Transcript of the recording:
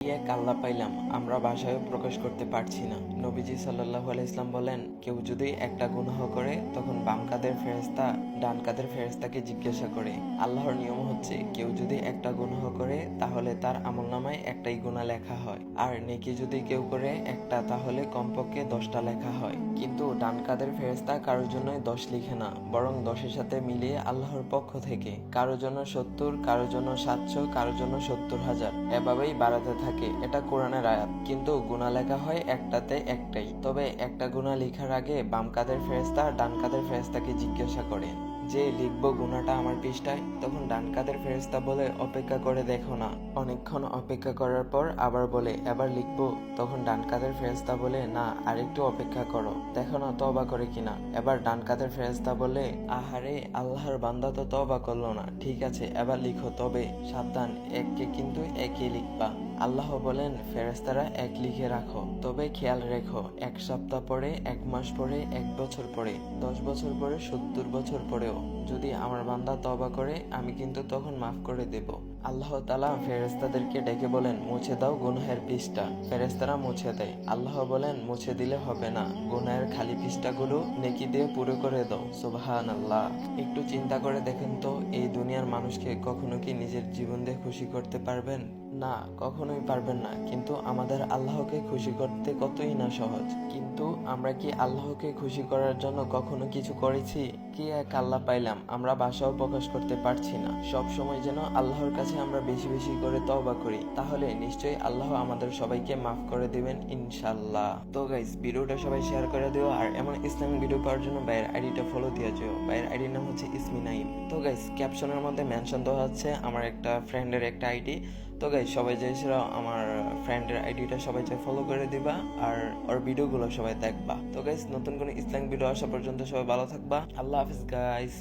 আল্লাহ পাইলাম। আমরা ভাষায় প্রকাশ করতে পারছি না। নবীজি সাল্লাহ ইসলাম বলেন, কেউ যদি একটা গুনাহ করে, তখন বাম কাদের ফেরেস্তা ডান কাদের ফেরেস্তাকে জিজ্ঞাসা করে। আল্লাহর নিয়ম হচ্ছে, কেউ যদি একটা গুনাহ করে, তাহলে তার আমল নামায় একটাই গুণা লেখা হয়। আর নেকি যদি কেউ করে একটা, তাহলে কমপক্ষে দশটা লেখা হয়। কিন্তু ডান কাদের ফেরেস্তা কারোর জন্যই দশ লিখে না, বরং দশের সাথে মিলিয়ে আল্লাহর পক্ষ থেকে। কারোর জন্য সত্তর, কারোর জন্য সাতশো, কারোর জন্য সত্তর হাজার। এভাবেই বাড়াতে থাকে এটা কোরআনের আয়াত। কিন্তু গুণা লেখা হয় একটাতে একটাই। তবে একটা গুণা লেখার আগে বাম কাদের ফেরেস্তা ডান কাদের ফেরেস্তাকে জিজ্ঞাসা করে। যে লিখব গুণাটা আমার পৃষ্ঠায়, তখন ডান কাদের ফেরেস্তা বলে, অপেক্ষা করে দেখো না। অনেকক্ষণ অপেক্ষা করার পর আবার বলে, এবার লিখব। তখন ডান কাদের ফেরেস্তা বলে, না, আরেকটু অপেক্ষা করো। দেখো না তবা করে কিনা? এবার ডান কাদের ফেরেস্তা বলে, আহারে, আল্লাহর বান্দা তো তবা করল না। ঠিক আছে, এবার লিখো। তবে সাবধান এককে কিন্তু একই লিখবা। আল্লাহ বলেন ফেরেস্তারা এক লিখে রাখো। তবে খেয়াল রেখো, এক সপ্তাহ পরে, এক মাস পরে, এক বছর পরে, দশ বছর পরে, সত্তর বছর পরেও। যদি আমার বান্দা তবা করে, আমি কিন্তু তখন মাফ করে দেব। আল্লাহ তালা ফেরেস্তাদেরকে ডেকে বলেন, মুছে দাও গুনহের পৃষ্ঠা। ফেরেস্তারা মুছে দেয়। আল্লাহ বলেন, মুছে দিলে হবে না। গুনহের খালি পৃষ্ঠাগুলো নেকি দিয়ে পুরো করে দাও। সুবহান আল্লাহ একটু চিন্তা করে দেখেন তো, এই দুনিয়ার মানুষকে কখনো কি নিজের জীবন দিয়ে খুশি করতে পারবেন? না, কখনোই পারবেন না। কিন্তু আমাদের আল্লাহকে খুশি করতে কতই না সহজ। কিন্তু আমরা কি আল্লাহকে খুশি করার জন্য কখনো কিছু করেছি? কি এক আল্লাহ পাইলাম, আমরা বাসাও প্রকাশ করতে পারছি না। সব সময় যেন আল্লাহর কাছে আমরা বেশি বেশি করে তওবা করি। তাহলে নিশ্চয়ই আল্লাহ আমাদের সবাইকে মাফ করে দিবেন ইনশাল্লাহ তো গাইস ভিডিওটা সবাই শেয়ার করে দিও। আর এমন ইসলামিক ভিডিও পাওয়ার জন্য ভাইয়ের আইডিটা ফলো দিয়ে যেও। ভাইয়ের আইডির নাম হচ্ছে ইসমি নাইম তো গাইস ক্যাপশনের মধ্যে মেনশন দেওয়া হচ্ছে আমার একটা ফ্রেন্ডের একটা আইডি তো গাই সবাই যাই সেরা আমার ফ্রেন্ডের আইডিটা সবাই যাই ফলো করে দিবা আর ওর ভিডিওগুলো সবাই দেখবা। তো গাইস নতুন কোনো ইসলাম ভিডিও আসা পর্যন্ত সবাই ভালো থাকবা। আল্লাহ হাফিজ গাইস